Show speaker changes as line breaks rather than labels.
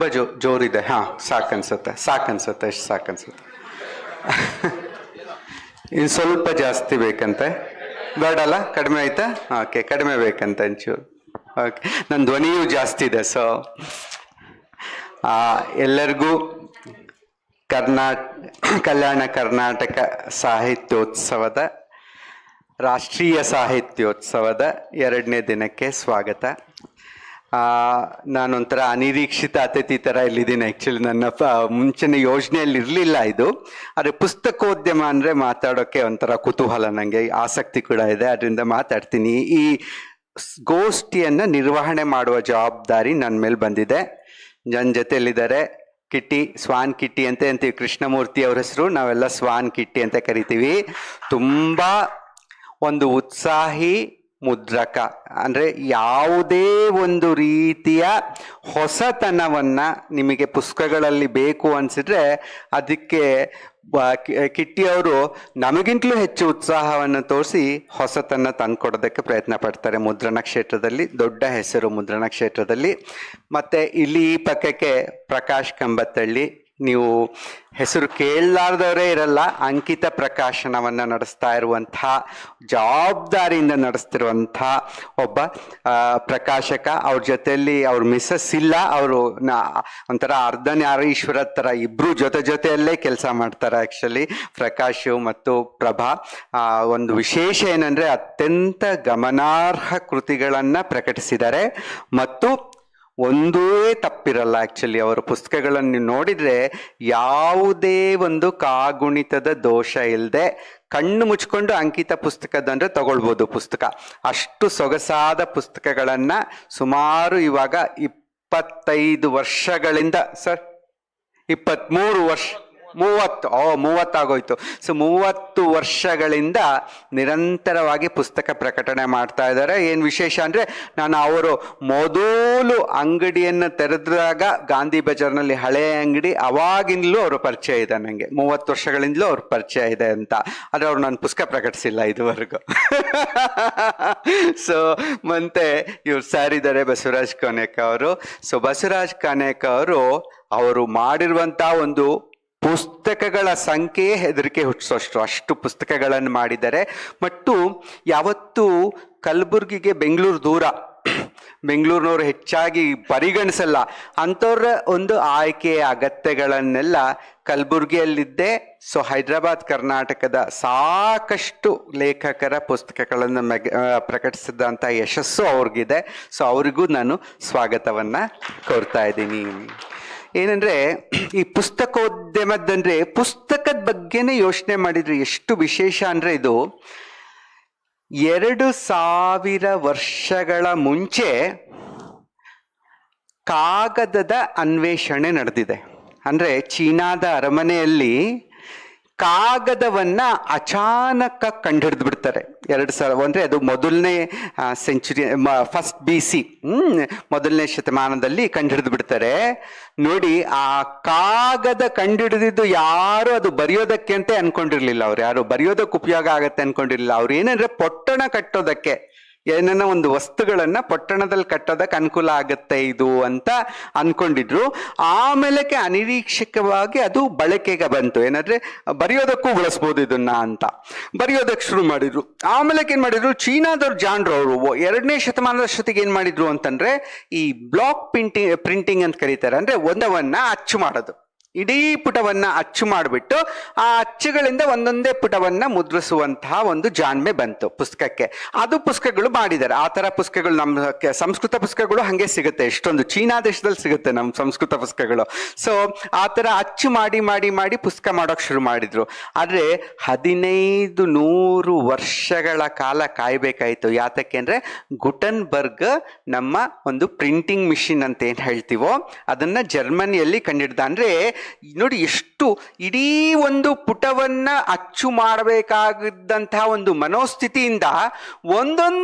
ತುಂಬ ಜೋ, ಜೋರಿದೆ. ಹಾಂ, ಸಾಕನ್ಸುತ್ತೆ ಸಾಕನ್ಸುತ್ತೆ, ಎಷ್ಟು ಸಾಕನ್ಸುತ್ತೆ. ಇನ್ನು ಸ್ವಲ್ಪ ಜಾಸ್ತಿ ಬೇಕಂತೆ. ಬೇಡಲ್ಲ ಕಡಿಮೆ ಆಯ್ತಾ? ಓಕೆ ಕಡಿಮೆ ಬೇಕಂತ ಒಂಚೂರು ಓಕೆ ನನ್ನ ಧ್ವನಿಯೂ ಜಾಸ್ತಿ ಇದೆ ಸೊ ಎಲ್ಲರಿಗೂ ಕರ್ನಾ, ಕಲ್ಯಾಣ ಕರ್ನಾಟಕ ಸಾಹಿತ್ಯೋತ್ಸವದ, ರಾಷ್ಟ್ರೀಯ ಸಾಹಿತ್ಯೋತ್ಸವದ ಎರಡನೇ ದಿನಕ್ಕೆ ಸ್ವಾಗತ. ನಾನೊಂಥರ ಅನಿರೀಕ್ಷಿತ ಅತಿಥಿ ಥರ ಇಲ್ಲಿದ್ದೀನಿ. ಆ್ಯಕ್ಚುಲಿ ನನ್ನ ಮುಂಚಿನ ಯೋಜನೆಯಲ್ಲಿ ಇರಲಿಲ್ಲ ಇದು. ಆದರೆ ಪುಸ್ತಕೋದ್ಯಮ ಅಂದರೆ ಮಾತಾಡೋಕ್ಕೆ ಒಂಥರ ಕುತೂಹಲ ನನಗೆ ಆಸಕ್ತಿ ಕೂಡ ಇದೆ. ಅದರಿಂದ ಮಾತಾಡ್ತೀನಿ. ಈ ಗೋಷ್ಠಿಯನ್ನು ನಿರ್ವಹಣೆ ಮಾಡುವ ಜವಾಬ್ದಾರಿ ನನ್ನ ಮೇಲೆ ಬಂದಿದೆ. ನನ್ನ ಜೊತೆಯಲ್ಲಿದ್ದಾರೆ ಕಿಟ್ಟಿ, ಸ್ವಾನ್ ಕಿಟ್ಟಿ ಅಂತ ಅಂತೀವಿ ಕೃಷ್ಣಮೂರ್ತಿ ಅವ್ರ ಹೆಸರು. ನಾವೆಲ್ಲ ಸ್ವಾನ್ ಕಿಟ್ಟಿ ಅಂತ ಕರಿತೀವಿ. ತುಂಬ ಒಂದು ಉತ್ಸಾಹಿ ಮುದ್ರಕ. ಅಂದರೆ ಯಾವುದೇ ಒಂದು ರೀತಿಯ ಹೊಸತನವನ್ನು ನಿಮಗೆ ಪುಸ್ತಕಗಳಲ್ಲಿ ಬೇಕು ಅನಿಸಿದ್ರೆ ಅದಕ್ಕೆ ಕಿಟ್ಟಿಯವರು ನಮಗಿಂತಲೂ ಹೆಚ್ಚು ಉತ್ಸಾಹವನ್ನು ತೋರಿಸಿ ಹೊಸತನ್ನ ತಂದುಕೊಡೋದಕ್ಕೆ ಪ್ರಯತ್ನ ಪಡ್ತಾರೆ ಮುದ್ರಣ ಕ್ಷೇತ್ರದಲ್ಲಿ, ದೊಡ್ಡ ಹೆಸರು ಮುದ್ರಣ ಕ್ಷೇತ್ರದಲ್ಲಿ. ಮತ್ತು ಇಲ್ಲಿ ಈ ಪಕ್ಕಕ್ಕೆ ಪ್ರಕಾಶ್ ಕಂಬತ್ತಳ್ಳಿ ನೀವು ಹೆಸರು ಕೇಳಲಾರ್ದವರೇ ಇರಲ್ಲ, ಅಂಕಿತ ಪ್ರಕಾಶನವನ್ನು ನಡೆಸ್ತಾ ಇರುವಂತಹ, ಜವಾಬ್ದಾರಿಯಿಂದ ನಡೆಸ್ತಿರುವಂಥ ಒಬ್ಬ ಪ್ರಕಾಶಕ. ಅವ್ರ ಜೊತೆಯಲ್ಲಿ ಅವ್ರ ಮಿಸ್ಸಸ್ ಇಲ್ಲ, ಅವರು ಒಂಥರ ಅರ್ಧನಾರೀಶ್ವರ ಥರ ಇಬ್ಬರು ಜೊತೆ ಜೊತೆಯಲ್ಲೇ ಕೆಲಸ ಮಾಡ್ತಾರೆ ಆ್ಯಕ್ಚುಲಿ ಪ್ರಕಾಶ್ ಮತ್ತು ಪ್ರಭಾ. ಒಂದು ವಿಶೇಷ ಏನಂದರೆ ಅತ್ಯಂತ ಗಮನಾರ್ಹ ಕೃತಿಗಳನ್ನು ಪ್ರಕಟಿಸಿದ್ದಾರೆ. ಮತ್ತು ಒಂದೇ ತಪ್ಪಿರಲ್ಲ. ಆ್ಯಕ್ಚುಲಿ ಅವರ ಪುಸ್ತಕಗಳನ್ನು ನೀವು ನೋಡಿದರೆ ಯಾವುದೇ ಒಂದು ಕಾಗುಣಿತದ ದೋಷ ಇಲ್ಲದೆ ಕಣ್ಣು ಮುಚ್ಕೊಂಡು ಅಂಕಿತ ಪುಸ್ತಕದಂದ್ರೆ ತಗೊಳ್ಬೋದು ಪುಸ್ತಕ. ಅಷ್ಟು ಸೊಗಸಾದ ಪುಸ್ತಕಗಳನ್ನು ಸುಮಾರು ಇವಾಗ ಇಪ್ಪತ್ತೈದು ವರ್ಷಗಳಿಂದ, ಸರ್ ಇಪ್ಪತ್ತ್ಮೂರು ವರ್ಷ ಮೂವತ್ತು, ಓ, ಮೂವತ್ತಾಗೋಯ್ತು. ಸೊ ಮೂವತ್ತು ವರ್ಷಗಳಿಂದ ನಿರಂತರವಾಗಿ ಪುಸ್ತಕ ಪ್ರಕಟಣೆ ಮಾಡ್ತಾ ಇದ್ದಾರೆ. ಏನು ವಿಶೇಷ ಅಂದರೆ, ನಾನು ಅವರು ಮೊದಲು ಅಂಗಡಿಯನ್ನು ತೆರೆದಾಗ ಗಾಂಧಿ ಬಜಾರ್ನಲ್ಲಿ ಹಳೆಯ ಅಂಗಡಿ, ಅವಾಗಿಂದಲೂ ಅವರು ಪರಿಚಯ ಇದೆ ನನಗೆ ಮೂವತ್ತು ವರ್ಷಗಳಿಂದಲೂ ಅವ್ರ ಪರಿಚಯ ಇದೆ ಅಂತ. ಆದರೆ ಅವ್ರು ನಾನು ಪುಸ್ತಕ ಪ್ರಕಟಿಸಿಲ್ಲ ಇದುವರೆಗೂ. ಸೊ ಮತ್ತೆ ಇವ್ರು ಸಾರಿದ್ದಾರೆ ಬಸವರಾಜ್ ಕಾನೇಕ ಅವರು. ಸೊ ಬಸವರಾಜ್ ಕಾನೇಕ ಅವರು ಅವರು ಮಾಡಿರುವಂಥ ಒಂದು ಪುಸ್ತಕಗಳ ಸಂಖ್ಯೆಯೇ ಹೆದರಿಕೆ ಹುಟ್ಟಿಸೋಷ್ಟು ಅಷ್ಟು ಪುಸ್ತಕಗಳನ್ನು ಮಾಡಿದ್ದಾರೆ ಮತ್ತು ಯಾವತ್ತೂ ಕಲಬುರ್ಗಿಗೆ ಬೆಂಗಳೂರು ದೂರ, ಬೆಂಗಳೂರಿನವರು ಹೆಚ್ಚಾಗಿ ಪರಿಗಣಿಸಲ್ಲ. ಅಂಥವ್ರ ಒಂದು ಆಯ್ಕೆಯ ಅಗತ್ಯಗಳನ್ನೆಲ್ಲ ಕಲಬುರ್ಗಿಯಲ್ಲಿದ್ದೆ. ಸೊ, ಹೈದರಾಬಾದ್, ಕರ್ನಾಟಕದ ಸಾಕಷ್ಟು ಲೇಖಕರ ಪುಸ್ತಕಗಳನ್ನು ಮೆಗ ಪ್ರಕಟಿಸಿದಂಥ ಯಶಸ್ಸು ಅವ್ರಿಗಿದೆ. ಸೊ, ಅವರಿಗೂ ನಾನು ಸ್ವಾಗತವನ್ನು ಕೋರ್ತಾ ಇದ್ದೀನಿ. ಏನಂದ್ರೆ, ಈ ಪುಸ್ತಕೋದ್ಯಮದಂದ್ರೆ ಪುಸ್ತಕದ ಬಗ್ಗೆನೇ ಯೋಚನೆ ಮಾಡಿದ್ರೆ ಎಷ್ಟು ವಿಶೇಷ ಅಂದ್ರೆ ಇದು, ಎರಡು ಸಾವಿರ ವರ್ಷಗಳ ಮುಂಚೆ ಕಾಗದದ ಅನ್ವೇಷಣೆ ನಡೆದಿದೆ. ಅಂದ್ರೆ ಚೀನಾದ ಅರಮನೆಯಲ್ಲಿ ಕಾಗದವನ್ನ ಅಚಾನಕ ಕಂಡುಹಿಡಿದು ಬಿಡ್ತಾರೆ. ಎರಡು ಸಾವಿರ ಅಂದ್ರೆ ಅದು ಮೊದಲನೇ ಸೆಂಚುರಿ ಫಸ್ಟ್ ಬಿ ಸಿ ಮೊದಲನೇ ಶತಮಾನದಲ್ಲಿ ಕಂಡುಹಿಡಿದು ಬಿಡ್ತಾರೆ. ನೋಡಿ, ಆ ಕಾಗದ ಕಂಡುಹಿಡಿದಿದ್ದು ಯಾರು ಅದು ಬರೆಯೋದಕ್ಕೆ ಅಂತ ಅನ್ಕೊಂಡಿರ್ಲಿಲ್ಲ ಅವ್ರು. ಯಾರು ಬರೆಯೋದಕ್ಕೆ ಉಪಯೋಗ ಆಗತ್ತೆ ಅನ್ಕೊಂಡಿರ್ಲಿಲ್ಲ. ಅವ್ರು ಏನಂದ್ರೆ ಪೊಟ್ಟಣ ಕಟ್ಟೋದಕ್ಕೆ. ಏನನ್ನ ಒಂದು ವಸ್ತುಗಳನ್ನ ಪಟ್ಟಣದಲ್ಲಿ ಕಟ್ಟೋದಕ್ಕೆ ಅನುಕೂಲ ಆಗುತ್ತೆ ಇದು ಅಂತ ಅನ್ಕೊಂಡಿದ್ರು. ಆಮೇಲೆ ಅನಿರೀಕ್ಷಕವಾಗಿ ಅದು ಬಳಕೆಗೆ ಬಂತು. ಏನಂದ್ರೆ ಬರೆಯೋದಕ್ಕೂ ಬಳಸ್ಬೋದು ಇದನ್ನ ಅಂತ. ಬರೆಯೋದಕ್ಕೆ ಶುರು ಮಾಡಿದ್ರು. ಆಮೇಲೆ ಏನ್ ಮಾಡಿದ್ರು? ಚೀನಾದವ್ರು ಜಾಂಡ್ರು ಅವರು. ಎರಡನೇ ಶತಮಾನದಷ್ಟೊತ್ತಿಗೆ ಏನ್ ಮಾಡಿದ್ರು ಅಂತಂದ್ರೆ ಈ ಬ್ಲಾಕ್ ಪ್ರಿಂಟಿಂಗ್ ಪ್ರಿಂಟಿಂಗ್ ಅಂತ ಕರೀತಾರೆ. ಅಂದ್ರೆ ಒಂದವನ್ನ ಅಚ್ಚು ಮಾಡೋದು. ಇಡೀ ಪುಟವನ್ನ ಅಚ್ಚು ಮಾಡಿಬಿಟ್ಟು ಆ ಅಚ್ಚುಗಳಿಂದ ಒಂದೊಂದೇ ಪುಟವನ್ನ ಮುದ್ರಿಸುವಂತಹ ಒಂದು ಜಾಣ್ಮೆ ಬಂತು ಪುಸ್ತಕಕ್ಕೆ. ಅದು ಪುಸ್ತಕಗಳು ಮಾಡಿದ್ದಾರೆ. ಆ ಥರ ಪುಸ್ತಕಗಳು ನಮ್ಮ ಸಂಸ್ಕೃತ ಪುಸ್ತಕಗಳು ಹಾಗೆ ಸಿಗುತ್ತೆ. ಎಷ್ಟೊಂದು ಚೀನಾ ದೇಶದಲ್ಲಿ ಸಿಗುತ್ತೆ ನಮ್ಮ ಸಂಸ್ಕೃತ ಪುಸ್ತಕಗಳು. ಸೊ ಆ ಥರ ಅಚ್ಚು ಮಾಡಿ ಮಾಡಿ ಮಾಡಿ ಪುಸ್ತಕ ಮಾಡೋಕೆ ಶುರು ಮಾಡಿದ್ರು. ಆದರೆ ಹದಿನೈದು ನೂರು ವರ್ಷಗಳ ಕಾಲ ಕಾಯಬೇಕಾಯಿತು. ಯಾತಕ್ಕೆ ಅಂದರೆ ಗುಟನ್ಬರ್ಗ್ ನಮ್ಮ ಒಂದು ಪ್ರಿಂಟಿಂಗ್ ಮಿಷಿನ್ ಅಂತ ಏನು ಹೇಳ್ತೀವೋ, ಅದನ್ನ ಜರ್ಮನಿಯಲ್ಲಿ ಕಂಡಿಡ್ದ. ಅಂದ್ರೆ ನೋಡಿ ಎಷ್ಟು ಇಡೀ ಒಂದು ಪುಟವನ್ನ ಅಚ್ಚು ಮಾಡಬೇಕಾಗಿದ್ದಂತಹ ಒಂದು ಮನೋಸ್ಥಿತಿಯಿಂದ ಒಂದೊಂದೇ